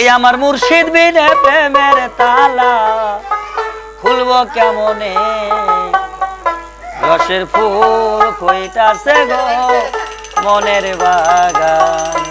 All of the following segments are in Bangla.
ওই আমার মুর্শিদ বিনে প্রেমের তালা। খুলবো কেমনে? রসের ফুল কইতাছে গো মনের বাগান।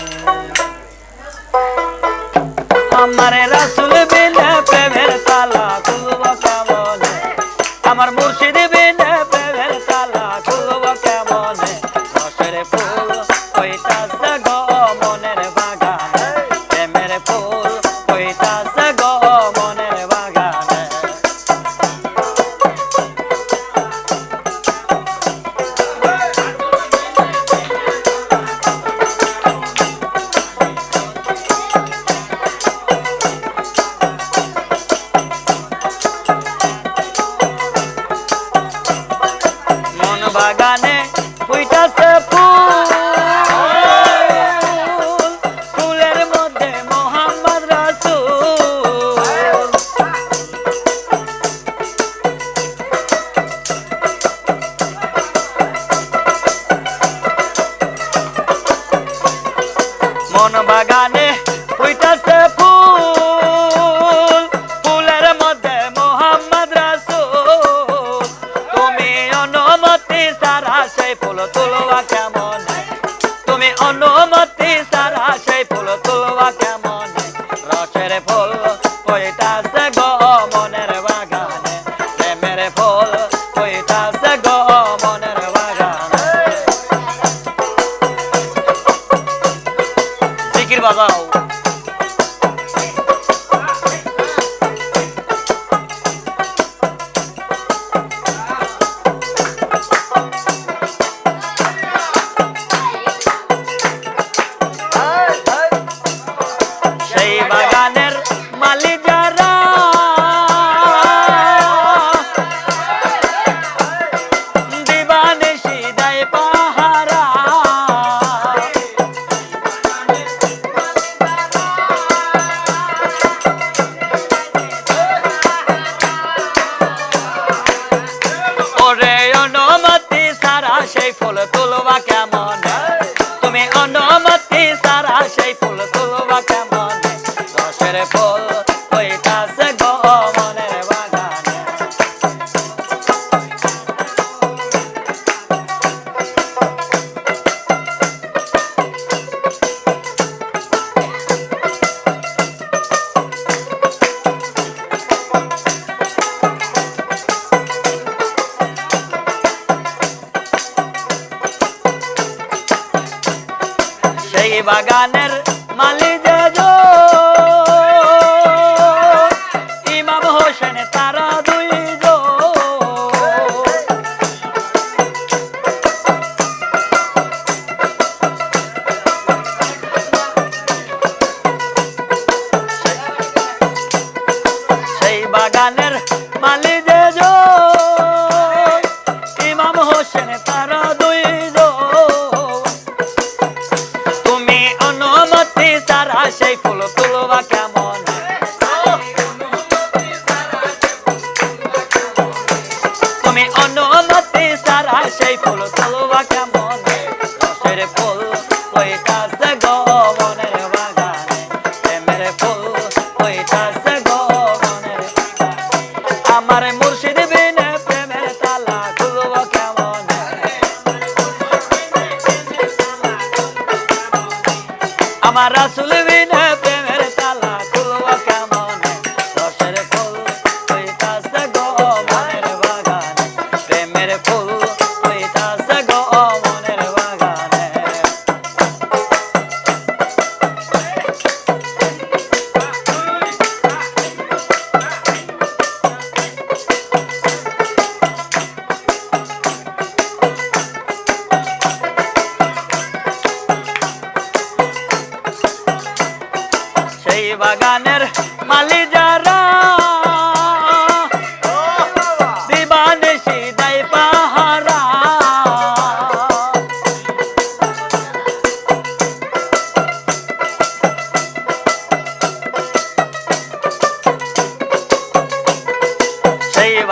মন বাগানে ফুইতাছে ফুল। রসের ফুল কইতাছে গো মনের বাগানে। প্রেমের ফুল কইতাছে গো মনের বাগানে। জিকির বাজাও। সেই ফুল বাগানের মালিক যে সেই ফুল তুলবা কেমন রসের ফুল কইতাছে গো মনের বাগানে। প্রেমের ফুল কইতাছে গো মনের আমার মুর্শিদ বিনে প্রেমের তালা খুলব কেমন? আমার রাসুল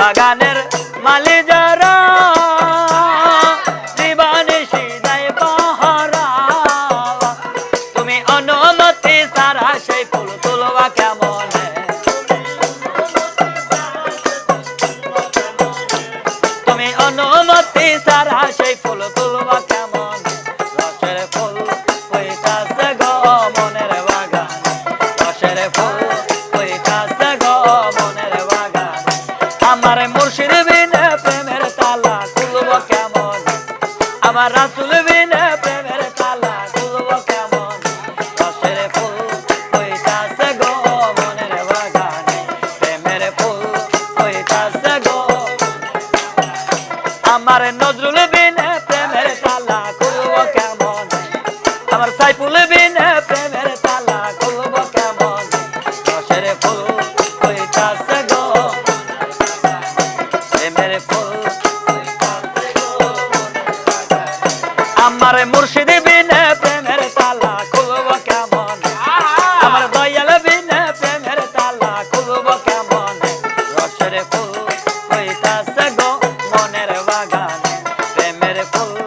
বাগানের মালি যারা জীবনে সিদায় পাহারা। তুমি অনুমতি সারা সেই ফুল তুলবা ফিরবি না প্রেমের তালা খুলব কেমন? আমার রাসুল বিনা প্রেমের তালা খুলব কেমন? রসের ফুল হইতাছে গো মনের বাগানে। প্রেমের ফুল হইতাছে গো। আমার নজর oh.